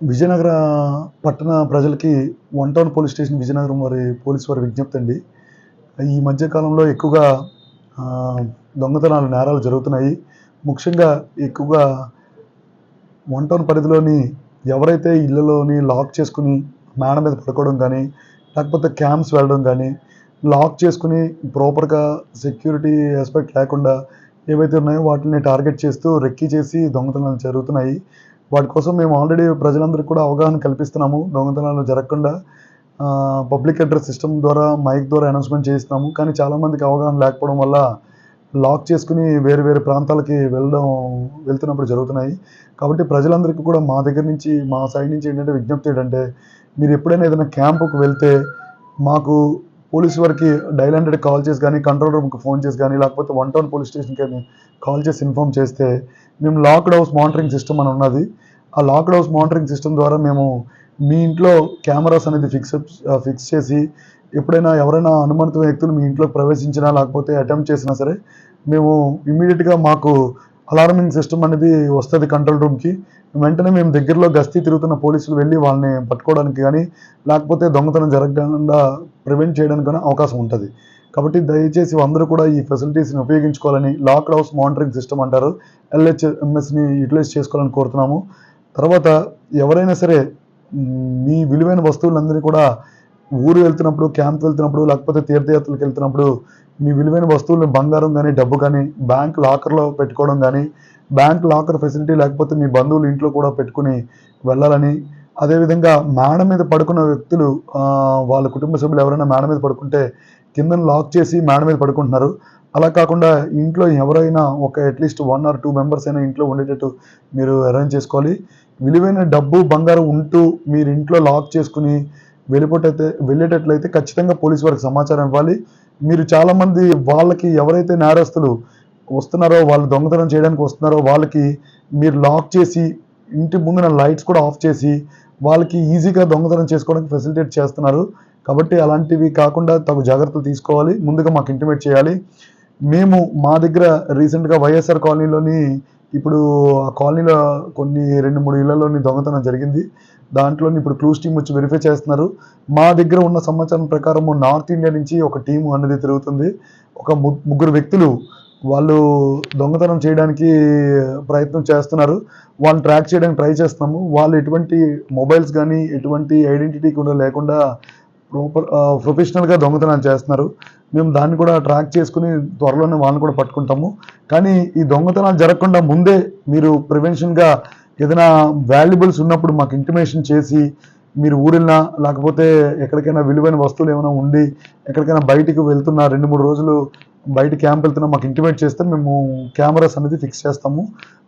విజయనగర పట్టణ ప్రజలకి one town police station Vizianagaram వారి పోలీస్ వారి విజ్ఞప్తి అండి. ఈ మధ్యకాలంలో ఎక్కువగా దొంగతనాలు నేరాలు జరుగుతున్నాయి. ముఖ్యంగా ఎక్కువగా వన్ టౌన్ పరిధిలోని ఎవరైతే ఇళ్ళలోని లాక్ చేసుకుని మేడ మీద పడుకోవడం కానీ లేకపోతే క్యాంప్స్ వెళ్ళడం కానీ లాక్ చేసుకుని ప్రాపర్గా సెక్యూరిటీ ఆస్పెక్ట్ లేకుండా ఏవైతే ఉన్నాయో వాటిని టార్గెట్ చేస్తూ రెక్కీ చేసి దొంగతనాలు జరుగుతున్నాయి. వాటి కోసం మేము ఆల్రెడీ ప్రజలందరికీ కూడా అవగాహన కల్పిస్తున్నాము. దొంగతనాలు జరగకుండా పబ్లిక్ అడ్రస్ సిస్టమ్ ద్వారా మైక్ ద్వారా అనౌన్స్మెంట్ చేయిస్తున్నాము. కానీ చాలామందికి అవగాహన లేకపోవడం వల్ల లాక్ చేసుకుని వేరు వేరు ప్రాంతాలకి వెళ్ళడం వెళ్తున్నప్పుడు జరుగుతున్నాయి. కాబట్టి ప్రజలందరికీ కూడా మా దగ్గర నుంచి మా సైడ్ నుంచి ఏంటంటే విజ్ఞప్తి ఏంటంటే మీరు ఎప్పుడైనా ఏదైనా క్యాంపుకు వెళ్తే మాకు పోలీస్ వారికి డైల్ హండ్రెడ్ కాల్ చేసి కానీ కంట్రోల్ రూమ్కి ఫోన్ చేసి కానీ లేకపోతే వన్ టౌన్ పోలీస్ స్టేషన్కి కానీ కాల్ చేసి ఇన్ఫామ్ చేస్తే మేము లాక్డ్ హౌస్ మానిటరింగ్ సిస్టమ్ అని ఉన్నది. ఆ లాక్డ్ హౌస్ మానిటరింగ్ సిస్టమ్ ద్వారా మేము మీ ఇంట్లో కెమెరాస్ అనేది ఫిక్స్ ఫిక్స్ చేసి ఎప్పుడైనా ఎవరైనా అనుమానిత వ్యక్తులు మీ ఇంట్లోకి ప్రవేశించినా లేకపోతే అటెంప్ట్ చేసినా సరే మేము ఇమ్మీడియట్గా మాకు అలారమింగ్ సిస్టమ్ అనేది వస్తుంది కంట్రోల్ రూమ్కి వెంటనే మేము దగ్గరలో గస్తీ తిరుగుతున్న పోలీసులు వెళ్ళి వాళ్ళని పట్టుకోవడానికి కానీ లేకపోతే దొంగతనం జరగకుండా ప్రివెంట్ చేయడానికి కానీ అవకాశం ఉంటుంది. కాబట్టి దయచేసి అందరూ కూడా ఈ ఫెసిలిటీస్ని ఉపయోగించుకోవాలని లాక్డ్ హౌస్ మానిటరింగ్ సిస్టమ్ అంటారు. ఎల్హెచ్ఎంఎస్ని యూటిలైజ్ చేసుకోవాలని కోరుతున్నాము. తర్వాత ఎవరైనా సరే మీ విలువైన వస్తువులందరినీ కూడా ఊరు వెళ్తున్నప్పుడు క్యాంప్ వెళ్తున్నప్పుడు లేకపోతే తీర్థయాత్రలకు వెళ్తున్నప్పుడు మీ విలువైన వస్తువులను బంగారం కానీ డబ్బు కానీ బ్యాంక్ లాకర్లో పెట్టుకోవడం కానీ బ్యాంక్ లాకర్ ఫెసిలిటీ లేకపోతే మీ బంధువులు ఇంట్లో కూడా పెట్టుకుని వెళ్ళాలని. అదేవిధంగా మేడ మీద పడుకున్న వ్యక్తులు వాళ్ళ కుటుంబ సభ్యులు ఎవరైనా మేడ మీద పడుకుంటే కింద లాక్ చేసి మేడ మీద పడుకుంటున్నారు. అలా కాకుండా ఇంట్లో ఎవరైనా ఒక at least one or two members అయినా ఇంట్లో ఉండేటట్టు మీరు అరేంజ్ చేసుకోవాలి. విలువైన డబ్బు బంగారం ఉంటూ మీరు ఇంట్లో లాక్ చేసుకుని వెళ్ళిపోటైతే వెళ్ళేటట్లయితే ఖచ్చితంగా పోలీస్ వారికి సమాచారం ఇవ్వాలి. మీరు చాలామంది వాళ్ళకి ఎవరైతే నేరస్తులు వస్తున్నారో వాళ్ళు దొంగతనం చేయడానికి వస్తున్నారో వాళ్ళకి మీరు లాక్ చేసి ఇంటి ముందున లైట్స్ కూడా ఆఫ్ చేసి వాళ్ళకి ఈజీగా దొంగతనం చేసుకోవడానికి ఫెసిలిటేట్ చేస్తున్నారు. కాబట్టి అలాంటివి కాకుండా తగు జాగ్రత్తలు తీసుకోవాలి. ముందుగా మాకు ఇంటిమేట్ చేయాలి. మేము మా దగ్గర రీసెంట్గా వైఎస్ఆర్ కాలనీలోని ఇప్పుడు ఆ కాలనీలో కొన్ని రెండు మూడు ఇళ్ళలోని దొంగతనం జరిగింది. దాంట్లోని ఇప్పుడు క్లూస్ టీం వచ్చి వెరిఫై చేస్తున్నారు. మా దగ్గర ఉన్న సమాచారం ప్రకారం నార్త్ ఇండియా నుంచి ఒక టీం అనేది తిరుగుతుంది. ఒక ముగ్గురు వ్యక్తులు వాళ్ళు దొంగతనం చేయడానికి ప్రయత్నం చేస్తున్నారు. వాళ్ళని ట్రాక్ చేయడానికి ట్రై చేస్తున్నాము. వాళ్ళు ఎటువంటి మొబైల్స్ కానీ ఎటువంటి ఐడెంటిటీ కూడా లేకుండా ప్రోపర్ ప్రొఫెషనల్గా దొంగతనాలు చేస్తున్నారు. మేము దాన్ని కూడా ట్రాక్ చేసుకుని త్వరలోనే వాళ్ళని కూడా పట్టుకుంటాము. కానీ ఈ దొంగతనాలు జరగకుండా ముందే మీరు ప్రివెన్షన్గా ఏదైనా వాల్యుబుల్స్ ఉన్నప్పుడు మాకు ఇంటిమేషన్ చేసి మీరు ఊరినా లేకపోతే ఎక్కడికైనా విలువైన వస్తువులు ఏమైనా ఉండి ఎక్కడికైనా బయటికి వెళ్తున్నా రెండు మూడు రోజులు బయట క్యాంప్ వెళ్తున్నా మాకు ఇంటిమేట్ చేస్తే మేము కెమెరాస్ అనేది ఫిక్స్ చేస్తాము.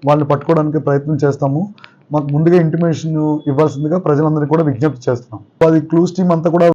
వాళ్ళని పట్టుకోవడానికి ప్రయత్నం చేస్తాము. మాకు ముందుగా ఇంటిమేషన్ ఇవ్వాల్సిందిగా ప్రజలందరికీ కూడా విజ్ఞప్తి చేస్తున్నాం. అది క్లూస్ టీం అంతా కూడా